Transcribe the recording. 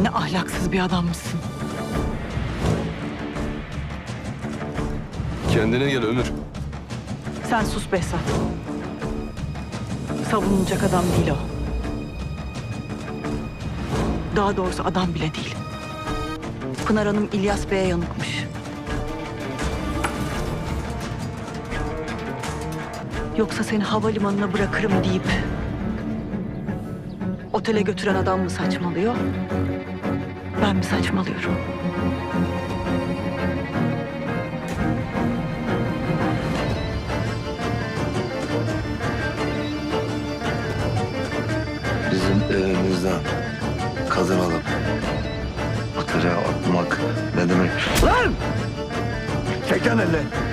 Sen ne ahlaksız bir adammışsın. Kendine gel Ömür. Sen sus Behzat. Savunulacak adam değil o. Daha doğrusu adam bile değil. Pınar Hanım İlyas Bey'e yanıkmış. Yoksa seni havalimanına bırakırım deyip otele götüren adam mı saçmalıyor? Ben mi saçmalıyorum? Bizim evimizden kadın alıp otele atmak ne demek? Lan! Çek lan elini.